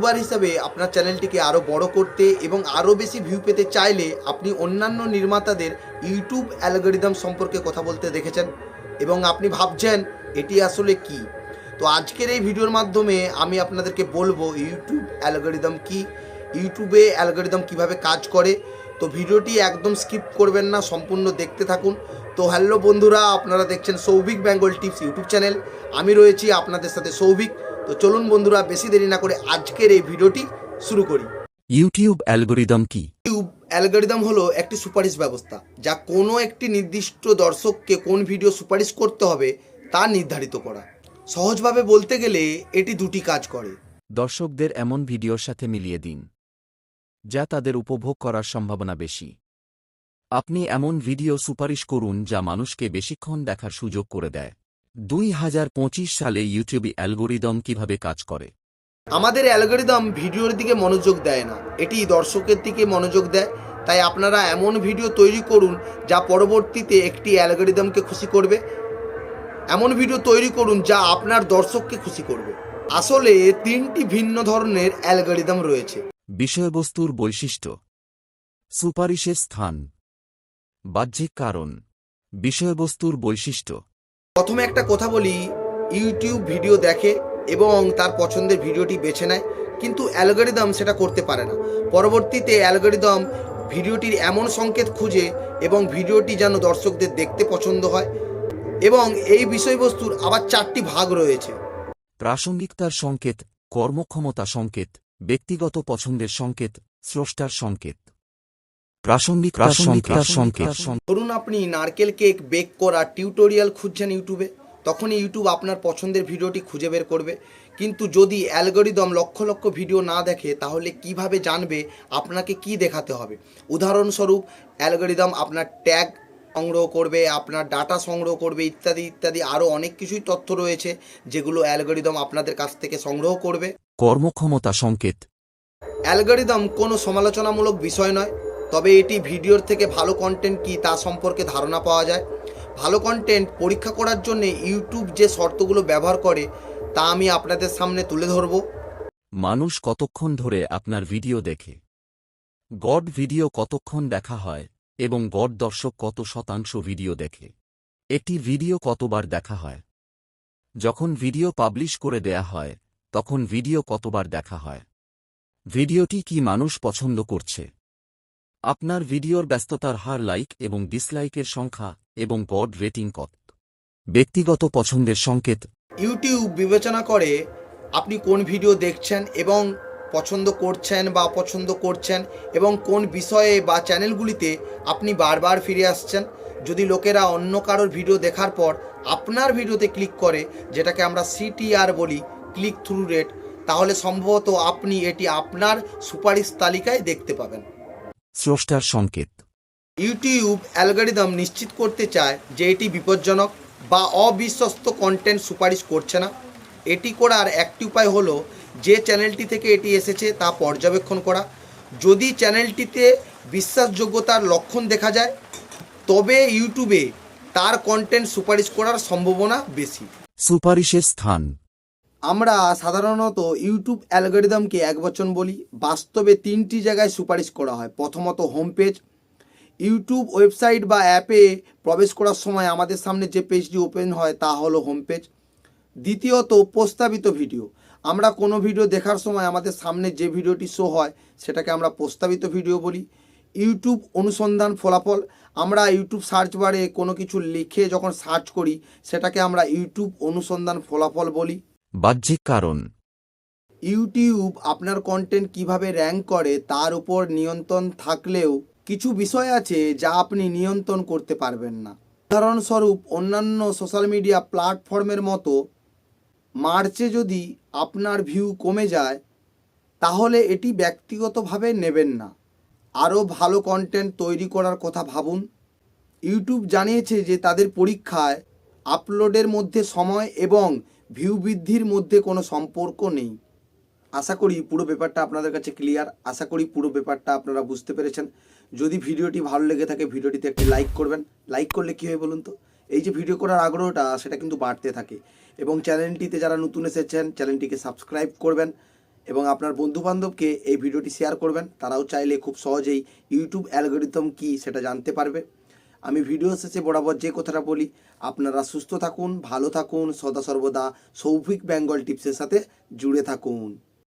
YouTuber হিসেবে আপনার চ্যানেলটিকে আরও বড় করতে এবং আরও বেশি ভিউ পেতে চাইলে আপনি অন্যান্য নির্মাতাদের ইউটিউব অ্যালগোরিদম সম্পর্কে কথা বলতে দেখেছেন এবং আপনি ভাবছেন, এটি আসলে কি? তো আজকের এই ভিডিওর মাধ্যমে আমি আপনাদেরকে বলব, ইউটিউব অ্যালগোরিদম কি? ইউটিউবে অ্যালগোরিদম কীভাবে কাজ করে? তো ভিডিওটি একদম স্কিপ করবেন না, সম্পূর্ণ দেখতে থাকুন। তো হ্যালো বন্ধুরা, আপনারা দেখছেন Souvik Bengal tips YouTube channel. আমি রয়েছি আপনাদের সাথে সৌভিক। তো চলুন বন্ধুরা বেশি দেরি না করে আজকের এই ভিডিওটি শুরু করি। ইউটিউব অ্যালগোরিদম কি? ইউটিউব অ্যালগোরিদম হলো একটি সুপারিশ ব্যবস্থা যা কোনো একটি নির্দিষ্ট দর্শককে কোন ভিডিও সুপারিশ করতে হবে তা নির্ধারিত করা। সহজভাবে বলতে গেলে এটি দুটি কাজ করে। দর্শকদের এমন ভিডিওর সাথে মিলিয়ে দিন যা তাদের উপভোগ করার সম্ভাবনা বেশি। আপনি এমন ভিডিও সুপারিশ করুন যা মানুষকে বেশিক্ষণ দেখার সুযোগ করে দেয়। দুই হাজার পঁচিশ সালে ইউটিউব অ্যালগোরিদম কীভাবে কাজ করে? আমাদের অ্যালগোরিদম ভিডিওর দিকে মনোযোগ দেয় না। এটি দর্শকের দিকে মনোযোগ দেয়। তাই আপনারা এমন ভিডিও তৈরি করুন যা পরবর্তীতে একটি অ্যালগোরিদমকে খুশি করবে। এমন ভিডিও তৈরি করুন যা আপনার দর্শককে খুশি করবে। আসলে তিনটি ভিন্ন ধরনের অ্যালগোরিদম রয়েছে। বিষয়বস্তুর বৈশিষ্ট্য। সুপারিশের স্থান। বাহ্যিক কারণ। বিষয়বস্তুর বৈশিষ্ট্য। প্রথমে একটা কথা বলি ইউটিউব ভিডিও দেখে এবং তার পছন্দের ভিডিওটি বেছে নেয়, কিন্তু অ্যালগোরিদম সেটা করতে পারে না। পরবর্তীতে অ্যালগোরিদম ভিডিওটির এমন সংকেত খুঁজে এবং ভিডিওটি যেন দর্শকদের দেখতে পছন্দ হয় এবং এই বিষয়বস্তুর আবার চারটি ভাগ রয়েছে। প্রাসঙ্গিকতার সংকেত, কর্মক্ষমতা সংকেত, ব্যক্তিগত পছন্দের সংকেত, স্রষ্টার সংকেত। প্রাসঙ্গিকতার সংকেত সংকেত ধরুন আপনি নারকেল কেক বেক করার টিউটোরিয়াল খুঁজছেন ইউটিউবে তখনই ইউটিউব আপনার পছন্দের ভিডিওটি খুঁজে বের করবে। কিন্তু যদি অ্যালগোরিদম লক্ষ লক্ষ ভিডিও না দেখে তাহলে কীভাবে জানবে আপনাকে কি দেখাতে হবে? উদাহরণস্বরূপ অ্যালগোরিদম আপনার ট্যাগ সংগ্রহ করবে আপনার ডাটা সংগ্রহ করবে ইত্যাদি ইত্যাদি আরও অনেক কিছুই তথ্য রয়েছে যেগুলো অ্যালগোরিদম আপনাদের কাছ থেকে সংগ্রহ করবে। কর্মক্ষমতা সংকেত অ্যালগোরিদম কোনো সমালোচনামূলক বিষয় নয় তবে এটি ভিডিওর থেকে ভালো কন্টেন্ট কী তা সম্পর্কে ধারণা পাওয়া যায়। ভালো কন্টেন্ট পরীক্ষা করার জন্য ইউটিউব যে শর্তগুলো ব্যবহার করে, তা আমি আপনাদের সামনে তুলে ধরব। মানুষ কতক্ষণ ধরে আপনার ভিডিও দেখে? গড ভিডিও কতক্ষণ দেখা হয় এবং গড দর্শক কত শতাংশ ভিডিও দেখে? একটি ভিডিও কতবার দেখা হয়? যখন ভিডিও পাবলিশ করে দেয়া হয়, তখন ভিডিও কতবার দেখা হয়? ভিডিওটি কি মানুষ পছন্দ করছে? আপনার ভিডিওর ব্যস্ততার হার লাইক এবং ডিসলাইকের সংখ্যা এবং গড রেটিং কত? ব্যক্তিগত পছন্দের সংকেত। ইউটিউব বিবেচনা করে আপনি কোন ভিডিও দেখছেন এবং পছন্দ করছেন বা অপছন্দ করছেন এবং কোন বিষয়ে বা চ্যানেলগুলিতে আপনি বারবার ফিরে আসছেন। যদি লোকেরা অন্য কারোর ভিডিও দেখার পর আপনার ভিডিওতে ক্লিক করে, যেটাকে আমরা সিটিআর বলি ক্লিক থ্রু রেট তাহলে সম্ভবত আপনি এটি আপনার সুপারিশ তালিকায় দেখতে পাবেন। স্রষ্টার সংকেত। ইউটিউব অ্যালগোরিদম নিশ্চিত করতে চায় যে এটি বিপজ্জনক বা অবিশ্বস্ত কন্টেন্ট সুপারিশ করছে না। এটি করার একটি উপায় হলো যে চ্যানেলটি থেকে এটি এসেছে তা পর্যবেক্ষণ করা। যদি চ্যানেলটিতে বিশ্বাসযোগ্যতার লক্ষণ দেখা যায় তবে ইউটিউবে তার কন্টেন্ট সুপারিশ করার সম্ভাবনা বেশি। সুপারিশের স্থান। আমরা সাধারণত ইউটিউব অ্যালগোরিদমকে এক বচন বলি। বাস্তবে তিনটি জায়গায় সুপারিশ করা হয়। প্রথমত হোম পেজ ইউটিউব ওয়েবসাইট বা অ্যাপে প্রবেশ করার সময় আমাদের সামনে যে পেজটি ওপেন হয় তা হলো হোম পেজ দ্বিতীয়ত প্রস্তাবিত ভিডিও আমরা কোনো ভিডিও দেখার সময় আমাদের সামনে যে ভিডিওটি শো হয়, সেটাকে আমরা প্রস্তাবিত ভিডিও বলি। ইউটিউব অনুসন্ধান ফলাফল। আমরা ইউটিউব সার্চ বারে কোনো কিছু লিখে যখন সার্চ করি, সেটাকে আমরা ইউটিউব অনুসন্ধান ফলাফল বলি। বাহ্যিক কারণ। ইউটিউব আপনার কন্টেন্ট কীভাবে র্যাঙ্ক করে তার উপর নিয়ন্ত্রণ থাকলেও কিছু বিষয় আছে যা আপনি নিয়ন্ত্রণ করতে পারবেন না। উদাহরণস্বরূপ অন্যান্য সোশ্যাল মিডিয়া প্ল্যাটফর্মের মতো মার্চে যদি আপনার ভিউ কমে যায়, তাহলে এটি ব্যক্তিগতভাবে নেবেন না। আরও ভালো কন্টেন্ট তৈরি করার কথা ভাবুন। ইউটিউব জানিয়েছে যে তাদের পরীক্ষায় আপলোডের মধ্যে সময় এবং ভিউ বৃদ্ধির মধ্যে কোনো সম্পর্ক নেই। আশা করি পুরো ব্যাপারটা আপনাদের কাছে ক্লিয়ার আশা করি পুরো ব্যাপারটা আপনারা বুঝতে পেরেছেন। যদি ভিডিওটি ভালো লেগে থাকে, ভিডিওটিতে একটি লাইক করবেন। লাইক করলে কী হয় বলুন তো? এই যে ভিডিও করার আগ্রহটা, সেটা কিন্তু বাড়তে থাকে। এবং চ্যানেলটিতে যারা নতুন এসেছেন চ্যানেলটিকে সাবস্ক্রাইব করবেন এবং আপনার বন্ধুবান্ধবকে এই ভিডিওটি শেয়ার করবেন। তারাও চাইলে খুব সহজেই ইউটিউব অ্যালগোরিদম কী সেটা জানতে পারবে। আমি ভিডিও শেষে বরাবর যে কথাটা বলি, আপনারা সুস্থ থাকুন, ভালো থাকুন, সদা সর্বদা সৌভিক বেঙ্গল টিপসের সাথে জুড়ে থাকুন।